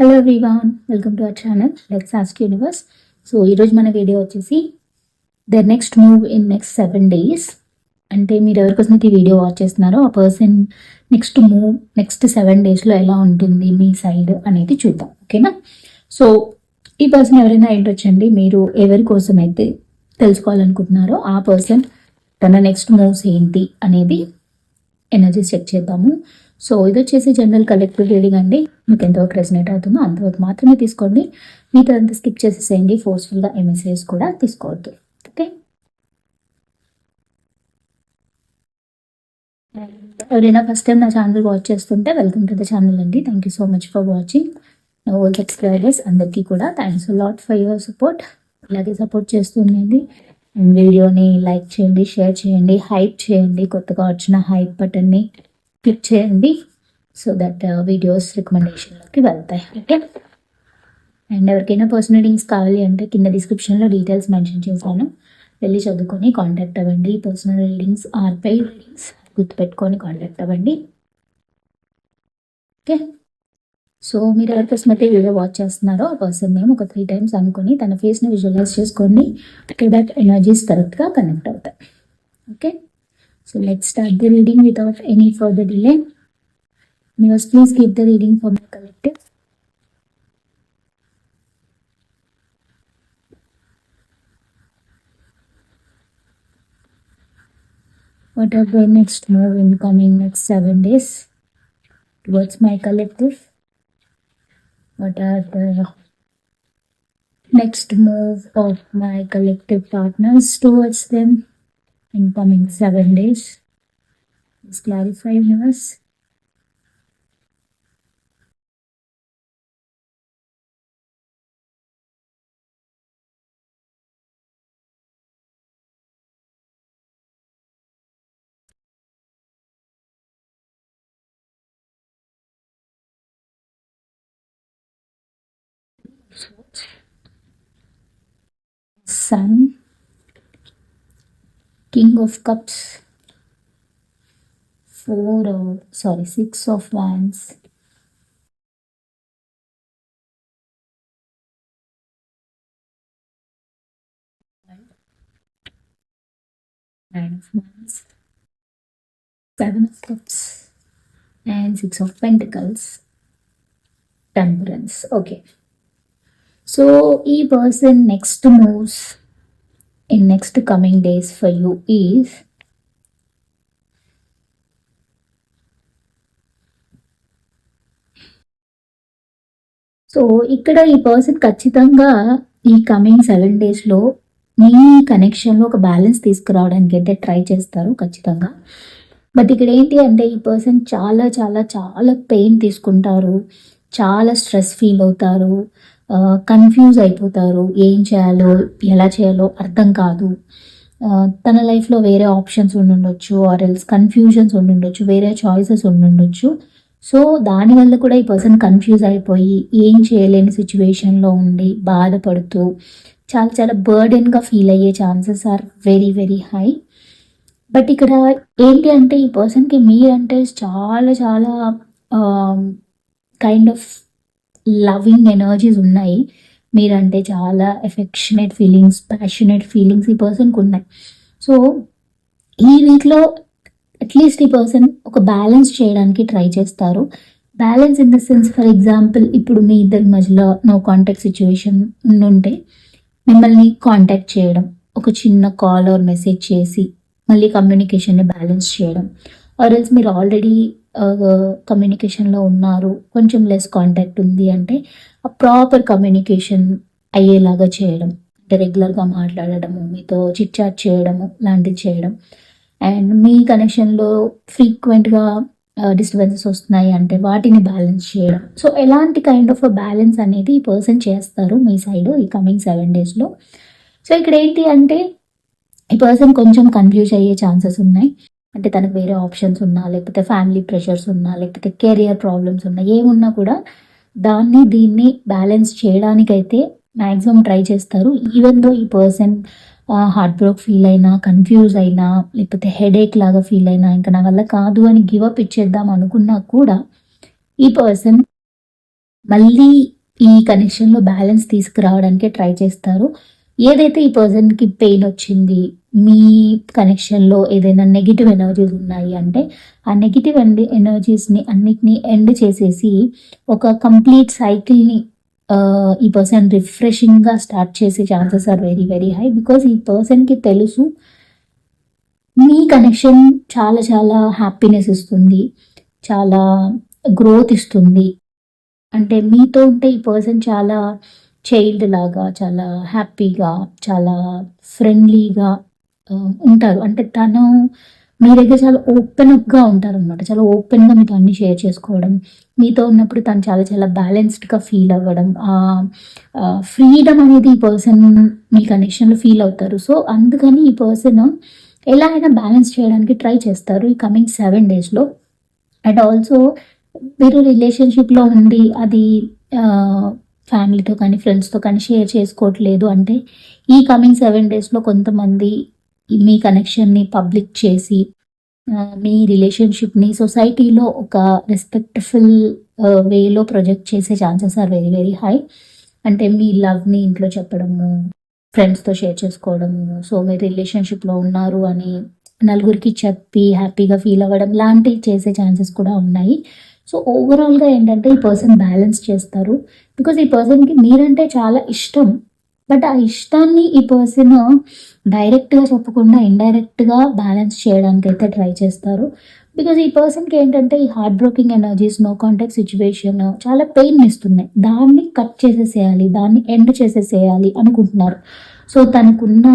Hello everyone welcome to our channel let's ask universe so ఈరోజు మన video వచ్చేసి the next move in next seven days అంటే మీరు ఎవరికోసం ఈ వీడియో వాచ్ చేస్తున్నారో ఆ person next move next seven డేస్లో ఎలా ఉంటుంది మీ సైడ్ అనేది చూద్దాం ఓకేనా సో ఈ పర్సన్ ఎవరైనా ఏంటొచ్చండి మీరు ఎవరి కోసం అయితే తెలుసుకోవాలనుకుంటున్నారో ఆ పర్సన్ తన నెక్స్ట్ మూవ్స్ ఏంటి అనేది ఎనర్జీ చెక్ చేద్దాము. సో ఇది వచ్చేసి జనరల్ కలెక్టివ్ రీడింగ్ అండి. మీకు ఎంతవరకు రెసినేట్ అవుతుందో అంతవరకు మాత్రమే తీసుకోండి. మీతో అంతా స్కిప్ చేసేసేయండి. ఫోర్స్ఫుల్గా ఎంఎస్ఏస్ కూడా తీసుకోవద్దు. ఓకే? ఎవరైనా ఫస్ట్ టైం నా ఛానల్ వాచ్ చేస్తుంటే వెల్కమ్ టు ద ఛానల్ అండి. Thank you so much for watching నా ఓల్ సబ్స్క్రైబర్స్ అందరికీ కూడా thanks lot for your support ఇలాగే సపోర్ట్ చేస్తుండండి. అండ్ వీడియోని లైక్ చేయండి షేర్ చేయండి హైప్ చేయండి. కొత్తగా వచ్చిన హైప్ బటన్ని క్లిక్ చేయండి. సో దట్ వీడియోస్ రికమెండేషన్లోకి వెళ్తాయి. ఓకే అండ్ ఎవరికైనా పర్సనల్ లింక్స్ కావాలి అంటే కింద డిస్క్రిప్షన్లో డీటెయిల్స్ మెన్షన్ చేశాను. వెళ్ళి చదువుకొని కాంటాక్ట్ అవ్వండి. Personal readings or pay readings గుర్తుపెట్టుకొని కాంటాక్ట్ అవ్వండి. ఓకే సో మీరు ఎవరి పర్సన్ అయితే వీడియో వాచ్ చేస్తున్నారో ఆ పర్సన్ నేమ్ ఒక త్రీ టైమ్స్ అనుకుని తన ఫేస్ని విజువలైజ్ చేసుకోండి. దట్ ఎనర్జీస్ కరెక్ట్గా కనెక్ట్ అవుతాయి. Okay So let's start the reading without any further delay. Nivas, please give the reading for my collective. What are the next move in coming next seven days towards my collective? What are the next move of my collective partners towards them? In coming seven days? Please clarify, viewers. Sun, king of cups. Four of sorry six of wands. Nine of wands. Seven of cups. And six of pentacles. Temperance. Okay. So e person next moves in next coming days for you is so ఇక్కడ ఈ person ఖచ్చితంగా ఈ coming seven డేస్లో మీ కనెక్షన్లో ఒక balance తీసుకురావడానికి అయితే try చేస్తారు ఖచ్చితంగా. బట్ ఇక్కడ ఏంటి అంటే ఈ పర్సన్ చాలా చాలా చాలా పెయిన్ తీసుకుంటారు. చాలా స్ట్రెస్ ఫీల్ అవుతారు. కన్ఫ్యూజ్ అయిపోతారు. ఏం చేయాలో ఎలా చేయాలో అర్థం కాదు. తన లైఫ్లో వేరే ఆప్షన్స్ ఉండుండొచ్చు ఆర్ ఎల్స్ కన్ఫ్యూజన్స్ ఉండుండొచ్చు వేరే చాయిసెస్ ఉండుండొచ్చు. సో దానివల్ల కూడా ఈ పర్సన్ కన్ఫ్యూజ్ అయిపోయి ఏం చేయలేని సిచ్యువేషన్లో ఉండి బాధపడుతూ చాలా చాలా బర్డెన్గా ఫీల్ అయ్యే chances are very very high but ఇక్కడ ఏంటి అంటే ఈ పర్సన్కి మీరంటే చాలా చాలా కైండ్ ఆఫ్ లవింగ్ ఎనర్జీస్ ఉన్నాయి. మీరంటే చాలా ఎఫెక్షనేట్ ఫీలింగ్స్ ప్యాషనేట్ ఫీలింగ్స్ ఈ పర్సన్కి ఉన్నాయి. సో ఈ వీక్లో అట్లీస్ట్ ఈ పర్సన్ ఒక బ్యాలెన్స్ చేయడానికి ట్రై చేస్తారు. Balance in the sense for example ఇప్పుడు మీ ఇద్దరి మధ్యలో నో కాంటాక్ట్ సిచ్యువేషన్ ఉంటే మిమ్మల్ని కాంటాక్ట్ చేయడం ఒక చిన్న కాల్ ఆర్ మెసేజ్ చేసి మళ్ళీ కమ్యూనికేషన్ని బ్యాలెన్స్ చేయడం. ఆర్ ఎల్స్ మీరు ఆల్రెడీ కమ్యూనికేషన్లో ఉన్నారు. కొంచెం లెస్ కాంటాక్ట్ ఉంది అంటే ఆ ప్రాపర్ కమ్యూనికేషన్ అయ్యేలాగా చేయడం. అంటే రెగ్యులర్గా మాట్లాడడము మీతో చిట్ చాట్ చేయడము లాంటివి చేయడం. అండ్ మీ కనెక్షన్లో ఫ్రీక్వెంట్గా డిస్టర్బెన్సెస్ వస్తున్నాయి అంటే వాటిని బ్యాలెన్స్ చేయడం. సో ఎలాంటి కైండ్ ఆఫ్ బ్యాలెన్స్ అనేది ఈ పర్సన్ చేస్తారు మీ సైడ్ ఈ కమింగ్ సెవెన్ డేస్లో సో ఇక్కడ ఏంటి అంటే ఈ పర్సన్ కొంచెం కన్ఫ్యూజ్ అయ్యే ఛాన్సెస్ ఉన్నాయి. అంటే తనకు వేరే ఆప్షన్స్ ఉన్నా లేకపోతే ఫ్యామిలీ ప్రెషర్స్ ఉన్నా లేకపోతే కెరియర్ ప్రాబ్లమ్స్ ఉన్నా ఏమున్నా కూడా దాన్ని దీన్ని బ్యాలెన్స్ చేయడానికైతే మ్యాక్సిమం ట్రై చేస్తారు. ఈవెన్ దో ఈ పర్సన్ హార్ట్ బ్రోక్ ఫీల్ అయినా కన్ఫ్యూజ్ అయినా లేకపోతే హెడేక్ లాగా ఫీల్ అయినా ఇంకా నా వల్ల కాదు అని గివ్ అప్ ఇచ్చేద్దాం అనుకున్నా కూడా ఈ పర్సన్ మళ్ళీ ఈ కనెక్షన్లో బ్యాలెన్స్ తీసుకురావడానికే ట్రై చేస్తారు. ఏదైతే ఈ పర్సన్కి పెయిన్ వచ్చింది మీ కనెక్షన్లో ఏదైనా నెగిటివ్ ఎనర్జీస్ ఉన్నాయి అంటే ఆ నెగిటివ్ ఎనర్జీస్ని అన్నిటినీ ఎండ్ చేసేసి ఒక కంప్లీట్ సైకిల్ని ఈ పర్సన్ రిఫ్రెషింగ్గా స్టార్ట్ చేసే chances are very very high because ఈ పర్సన్కి తెలుసు మీ కనెక్షన్ చాలా చాలా హ్యాపీనెస్ ఇస్తుంది చాలా గ్రోత్ ఇస్తుంది. అంటే మీతో ఉంటే ఈ పర్సన్ చాలా చైల్డ్ లాగా చాలా హ్యాపీగా చాలా ఫ్రెండ్లీగా ఉంటారు. అంటే తను మీ దగ్గర చాలా ఓపెన్ అప్గా ఉంటారు అనమాట చాలా ఓపెన్గా మీతో అన్ని షేర్ చేసుకోవడం మీతో ఉన్నప్పుడు తను చాలా చాలా బ్యాలెన్స్డ్గా ఫీల్ అవ్వడం ఫ్రీడమ్ అనేది ఈ పర్సన్ మీ కనెక్షన్లో ఫీల్ అవుతారు. సో అందుకని ఈ పర్సన్ ఎలా అయినా బ్యాలెన్స్ చేయడానికి ట్రై చేస్తారు ఈ కమింగ్ సెవెన్ డేస్లో అండ్ ఆల్సో మీరు రిలేషన్షిప్లో ఉండి అది ఫ్యామిలీతో కానీ ఫ్రెండ్స్తో కానీ షేర్ చేసుకోవట్లేదు అంటే ఈ కమింగ్ సెవెన్ డేస్లో కొంతమంది మీ కనెక్షన్ని పబ్లిక్ చేసి మీ రిలేషన్షిప్ని సొసైటీలో ఒక రెస్పెక్ట్ఫుల్ వేలో ప్రొజెక్ట్ చేసే chances are very very high. అంటే మీ లవ్ని ఇంట్లో చెప్పడము ఫ్రెండ్స్తో షేర్ చేసుకోవడము సో మీరు రిలేషన్షిప్లో ఉన్నారు అని నలుగురికి చెప్పి హ్యాపీగా ఫీల్ అవ్వడం లాంటివి చేసే ఛాన్సెస్ కూడా ఉన్నాయి. సో ఓవరాల్గా ఏంటంటే ఈ పర్సన్ బ్యాలెన్స్ చేస్తారు. బికాజ్ ఈ పర్సన్కి మీరంటే చాలా ఇష్టం. బట్ ఆ ఇష్టాన్ని ఈ పర్సన్ డైరెక్ట్గా చెప్పకుండా ఇండైరెక్ట్గా బ్యాలెన్స్ చేయడానికి అయితే ట్రై చేస్తారు. బికాజ్ ఈ పర్సన్కి ఏంటంటే ఈ heart breaking energies no contact situation చాలా పెయిన్ ఇస్తున్నాయి. దాన్ని కట్ చేసేసేయాలి దాన్ని ఎండ్ చేసేసేయాలి అనుకుంటున్నారు. సో తనకున్న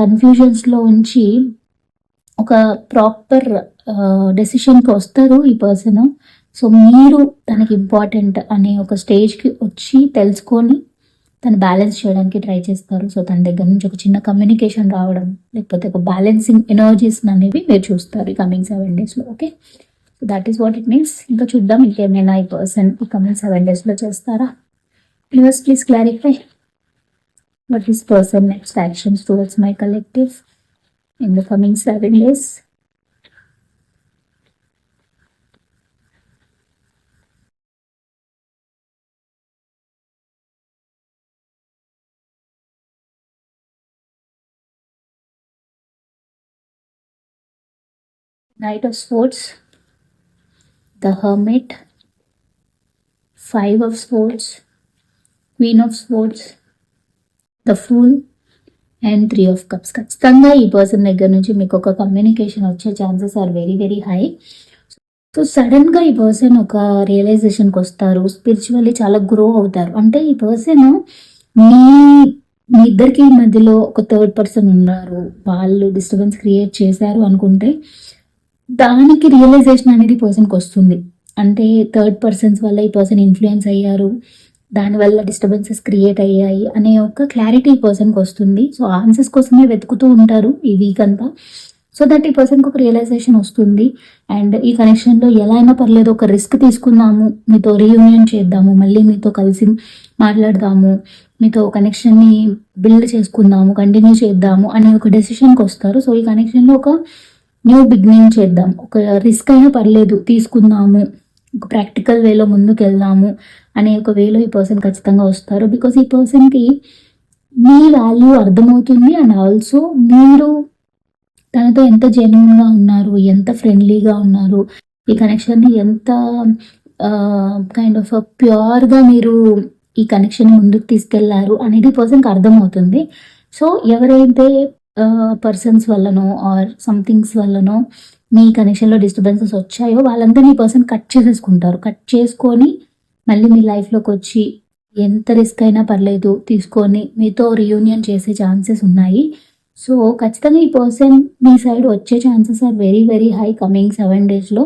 కన్ఫ్యూజన్స్లో ఉంచి ఒక ప్రాపర్ డెసిషన్కి uh, వస్తారు ఈ పర్సన్ సో మీరు తనకి ఇంపార్టెంట్ అనే ఒక స్టేజ్కి వచ్చి తెలుసుకొని తను బ్యాలెన్స్ చేయడానికి ట్రై చేస్తారు. సో తన దగ్గర నుంచి ఒక చిన్న కమ్యూనికేషన్ రావడం లేకపోతే ఒక బ్యాలెన్సింగ్ ఎనర్జీస్ అనేవి మీరు చూస్తారు ఈ కమింగ్ సెవెన్ డేస్లో okay so that is what it means ఇంకా చూద్దాం ఇంకేమైనా ఈ పర్సన్ ఈ కమింగ్ సెవెన్ డేస్లో చేస్తారా? Please please clarify what is person next actions towards my collective in the coming seven days. Knight of Swords, the Hermit, Five of Swords, Queen of Swords, the Fool, and three of cups ఖచ్చితంగా ఈ person దగ్గర నుంచి మీకు ఒక communication వచ్చే chances are very very high so సడన్గా ఈ person ఒక రియలైజేషన్కి వస్తారు. స్పిరిచువల్లీ చాలా గ్రో అవుతారు. అంటే ఈ పర్సన్ మీ మీ ఇద్దరికి మధ్యలో ఒక థర్డ్ పర్సన్ ఉన్నారు. వాళ్ళు డిస్టర్బెన్స్ క్రియేట్ చేశారు అనుకుంటే దానికి రియలైజేషన్ అనేది పర్సన్కి వస్తుంది. అంటే థర్డ్ పర్సన్స్ వల్ల ఈ పర్సన్ ఇన్ఫ్లుయెన్స్ అయ్యారు. దానివల్ల డిస్టర్బెన్సెస్ క్రియేట్ అయ్యాయి అనే ఒక క్లారిటీ పర్సన్కి వస్తుంది. సో ఆన్సర్స్ కోసమే వెతుకుతూ ఉంటారు ఈ వీక్ అంతా. సో దట్ ఈ పర్సన్కి ఒక రియలైజేషన్ వస్తుంది. అండ్ ఈ కనెక్షన్లో ఎలా అయినా పర్లేదు ఒక రిస్క్ తీసుకుందాము. మీతో రీయూనియన్ చేద్దాము. మళ్ళీ మీతో కలిసి మాట్లాడదాము. మీతో కనెక్షన్ని బిల్డ్ చేసుకుందాము కంటిన్యూ చేద్దాము అనే ఒక డెసిషన్కి వస్తారు. సో ఈ కనెక్షన్లో ఒక న్యూ బిగినింగ్ చేద్దాం. ఒక రిస్క్ అయినా పర్లేదు తీసుకుందాము. ఒక ప్రాక్టికల్ వేలో ముందుకు వెళ్దాము అనే ఒక వేలో ఈ పర్సన్ ఖచ్చితంగా వస్తారు. బికాస్ ఈ పర్సన్కి మీ వాల్యూ అర్థమవుతుంది అండ్ ఆల్సో మీరు తనతో ఎంత జెన్యున్గా ఉన్నారు ఎంత ఫ్రెండ్లీగా ఉన్నారు ఈ కనెక్షన్ని ఎంత కైండ్ ఆఫ్ ప్యూర్గా మీరు ఈ కనెక్షన్ ముందుకు తీసుకెళ్ళారు అనేది పర్సన్కి అర్థమవుతుంది. సో ఎవరైతే పర్సన్స్ వల్లనో ఆర్ సంథింగ్స్ వల్లనో మీ కనెక్షన్లో డిస్టర్బెన్సెస్ వచ్చాయో వాళ్ళంతా మీ పర్సన్ కట్ చేసేసుకుంటారు. కట్ చేసుకొని మళ్ళీ మీ లైఫ్లోకి వచ్చి ఎంత రిస్క్ అయినా పర్లేదు తీసుకొని మీతో రియూనియన్ చేసే ఛాన్సెస్ ఉన్నాయి. సో ఖచ్చితంగా ఈ పర్సన్ మీ సైడ్ వచ్చే chances are very very high coming seven డేస్లో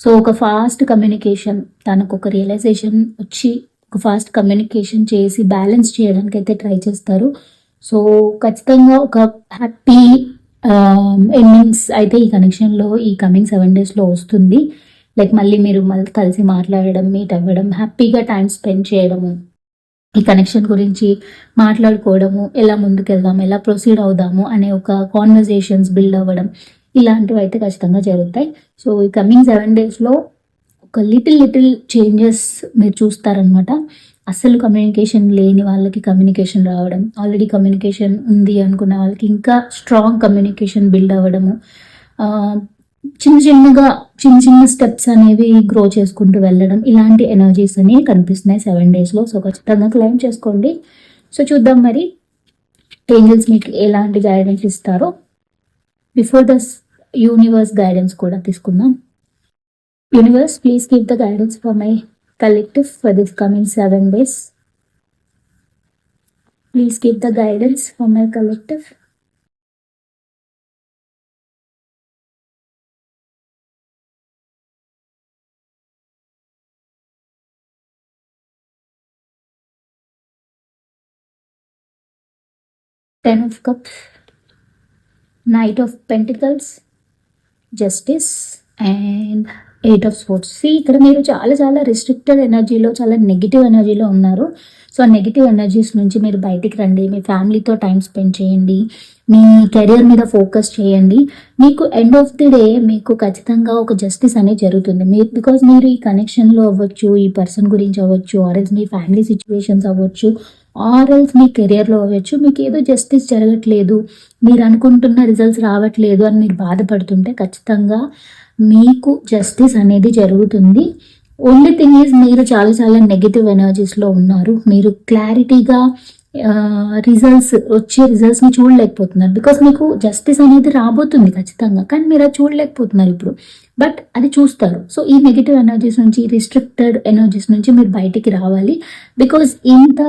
సో ఒక ఫాస్ట్ కమ్యూనికేషన్ తనకు ఒక రియలైజేషన్ వచ్చి ఒక ఫాస్ట్ కమ్యూనికేషన్ చేసి బ్యాలెన్స్ చేయడానికి అయితే ట్రై చేస్తారు. సో ఖచ్చితంగా ఒక హ్యాపీ ఎండింగ్స్ um, అయితే ఈ కనెక్షన్లో ఈ కమింగ్ సెవెన్ డేస్లో వస్తుంది. లైక్ మళ్ళీ మీరు మళ్ళీ కలిసి మాట్లాడడం మీట్ అవ్వడం హ్యాపీగా టైం స్పెండ్ చేయడము ఈ కనెక్షన్ గురించి మాట్లాడుకోవడము ఎలా ముందుకెళ్దాము ఎలా ప్రొసీడ్ అవుదాము అనే ఒక కాన్వర్జేషన్స్ బిల్డ్ అవ్వడం ఇలాంటివి అయితే ఖచ్చితంగా జరుగుతాయి. సో ఈ కమింగ్ సెవెన్ డేస్లో ఒక లిటిల్ లిటిల్ చేంజెస్ మీరు చూస్తారనమాట అస్సలు కమ్యూనికేషన్ లేని వాళ్ళకి కమ్యూనికేషన్ రావడం ఆల్రెడీ కమ్యూనికేషన్ ఉంది అనుకున్న వాళ్ళకి ఇంకా స్ట్రాంగ్ కమ్యూనికేషన్ బిల్డ్ అవ్వడము. చిన్న చిన్నగా చిన్న చిన్న స్టెప్స్ అనేవి గ్రో చేసుకుంటూ వెళ్ళడం ఇలాంటి ఎనర్జీస్ అనేవి కనిపిస్తున్నాయి సెవెన్ డేస్లో సో ఖచ్చితంగా క్లైమ్ చేసుకోండి సో చూద్దాం మరి ఏంజల్స్ మీకు ఎలాంటి గైడెన్స్ ఇస్తారో బిఫోర్ దస్ యూనివర్స్ గైడెన్స్ కూడా తీసుకుందాం universe please keep the guidance for my collective for this coming seven days. Please keep the guidance for my collective. Ten of cups knight of pentacles justice and eight of swords C ఇక్కడ మీరు చాలా చాలా restricted ఎనర్జీలో చాలా negative ఎనర్జీలో ఉన్నారు. So ఆ negative energies నుంచి మీరు బయటికి రండి. మీ ఫ్యామిలీతో టైం స్పెండ్ చేయండి. మీ కెరియర్ మీద ఫోకస్ చేయండి. మీకు ఎండ్ ఆఫ్ ది డే మీకు ఖచ్చితంగా ఒక జస్టిస్ అనేది జరుగుతుంది. మీరు బికాజ్ మీరు ఈ కనెక్షన్లో అవ్వచ్చు ఈ పర్సన్ గురించి అవ్వచ్చు ఆర్ఎల్స్ మీ ఫ్యామిలీ సిచ్యువేషన్స్ అవ్వచ్చు. ఆర్ఎల్స్ మీ కెరియర్లో అవ్వచ్చు. మీకు ఏదో జస్టిస్ జరగట్లేదు. మీరు అనుకుంటున్న రిజల్ట్స్ రావట్లేదు అని మీరు బాధపడుతుంటే ఖచ్చితంగా మీకు జస్టిస్ అనేది జరుగుతుంది. ఓన్లీ థింగ్ ఈజ్ మీరు చాలా చాలా నెగిటివ్ ఎనర్జీస్లో ఉన్నారు. మీరు క్లారిటీగా రిజల్ట్స్ వచ్చే రిజల్ట్స్ని చూడలేకపోతున్నారు. బికాస్ మీకు జస్టిస్ అనేది రాబోతుంది ఖచ్చితంగా. కానీ మీరు అది చూడలేకపోతున్నారు ఇప్పుడు. బట్ అది చూస్తారు. సో ఈ నెగిటివ్ ఎనర్జీస్ నుంచి రిస్ట్రిక్టెడ్ ఎనర్జీస్ నుంచి మీరు బయటికి రావాలి. బికాస్ ఇంత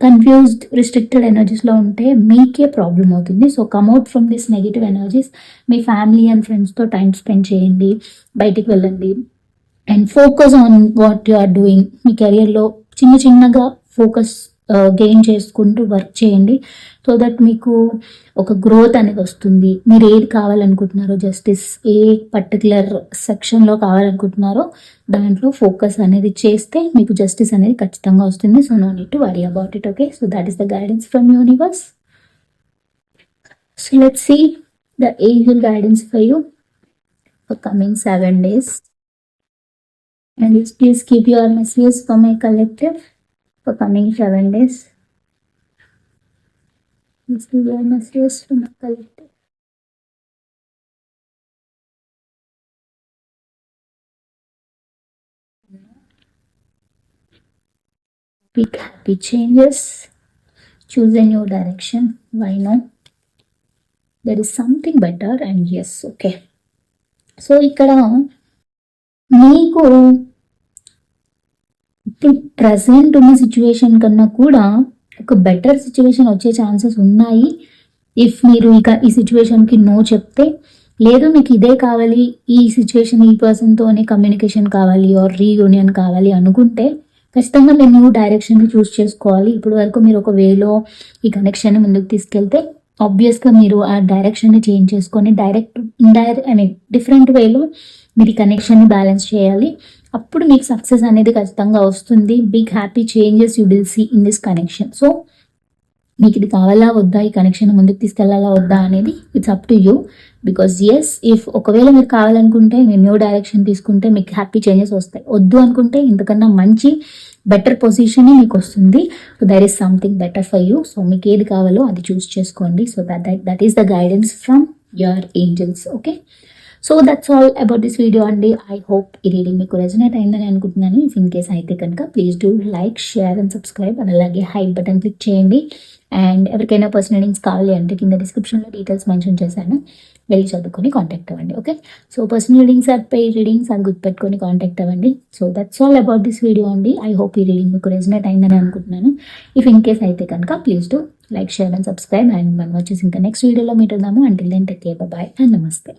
కన్ఫ్యూజ్డ్ రిస్ట్రిక్టెడ్ ఎనర్జీస్లో ఉంటే మీకే ప్రాబ్లం అవుతుంది. So come out from this negative energies me family and ఫ్రెండ్స్తో టైం స్పెండ్ చేయండి బయటికి వెళ్ళండి. And focus on what you are doing మీ కెరియర్లో చిన్న చిన్నగా ఫోకస్ గెయిన్ చేసుకుంటూ వర్క్ చేయండి. సో దట్ మీకు ఒక గ్రోత్ అనేది వస్తుంది. మీరు ఏది కావాలనుకుంటున్నారో జస్టిస్ ఏ పర్టికులర్ సెక్షన్లో కావాలనుకుంటున్నారో దాంట్లో ఫోకస్ అనేది చేస్తే మీకు జస్టిస్ అనేది ఖచ్చితంగా వస్తుంది. So no need to worry about it okay so that is the guidance from universe so let see the angel guidance for you for coming seven days and please keep your message for my collective for coming seven days. Please give your messages for my collective. Big happy changes. Choose a new direction. Why not? There is something better and yes, okay. So ఇక్కడ మీకు ఇప్పుడు present ఉన్న situation కన్నా కూడా ఒక better situation వచ్చే chances ఉన్నాయి. If మీరు ఇక ఈ సిచ్యువేషన్కి నో చెప్తే లేదు మీకు ఇదే కావాలి ఈ సిచ్యువేషన్ ఈ పర్సన్తోనే కమ్యూనికేషన్ కావాలి ఆర్ రీయూనియన్ కావాలి అనుకుంటే ఖచ్చితంగా మీరు న్యూ డైరెక్షన్ చూస్ చేసుకోవాలి. ఇప్పుడు వరకు మీరు ఒక వేలో ఈ కనెక్షన్ ముందుకు తీసుకెళ్తే ఆబ్వియస్గా మీరు ఆ డైరెక్షన్ని చేంజ్ చేసుకొని direct indirect I mean different వేలో మీరు ఈ కనెక్షన్ని బ్యాలెన్స్ చేయాలి. అప్పుడు మీకు సక్సెస్ అనేది ఖచ్చితంగా వస్తుంది. Big happy changes you will see in this connection so మీకు ఇది కావాలా వద్దా? ఈ కనెక్షన్ ముందుకు తీసుకెళ్ళాలా వద్దా అనేది it's up to you because yes if ఒకవేళ మీరు కావాలనుకుంటే మీరు న్యూ డైరెక్షన్ తీసుకుంటే మీకు హ్యాపీ చేంజెస్ వస్తాయి. వద్దు అనుకుంటే ఇంతకన్నా మంచి బెటర్ పొజిషనే మీకు వస్తుంది. There is something better for you so మీకు ఏది కావాలో అది చూస్ చేసుకోండి. So that that that is the guidance from your angels okay so that's all about this video అండి ఐ హోప్ ఈ రీడింగ్ మీకు రెజనేట్ అయిందని అనుకుంటున్నాను. ఇఫ్ ఇన్ కేస్ అయితే కనుక please do like share and subscribe and అలాగే high button click చేయండి. And ఎవరికైనా పర్సనల్ రీడింగ్స్ కావాలి అంటే కింద డిస్క్రిప్షన్లో డీటెయిల్స్ మెన్షన్ చేశాను. వెళ్ళి చదువుకొని కాంటాక్ట్ అవ్వండి okay so personal readings or pay readings అని గుర్తుపెట్టుకొని కాంటాక్ట్ అవ్వండి. So that's all about this video అండి ఐ హోప్ ఈ రీడింగ్ మీకు రెజనేట్ అయిందని అనుకుంటున్నాను. ఇఫ్ ఇన్ కేస్ అయితే కనుక please do like share and subscribe and మనం వచ్చేసి ఇంకా నెక్స్ట్ వీడియోలో మీట్ అవుదాము. Until then take care bye and namaste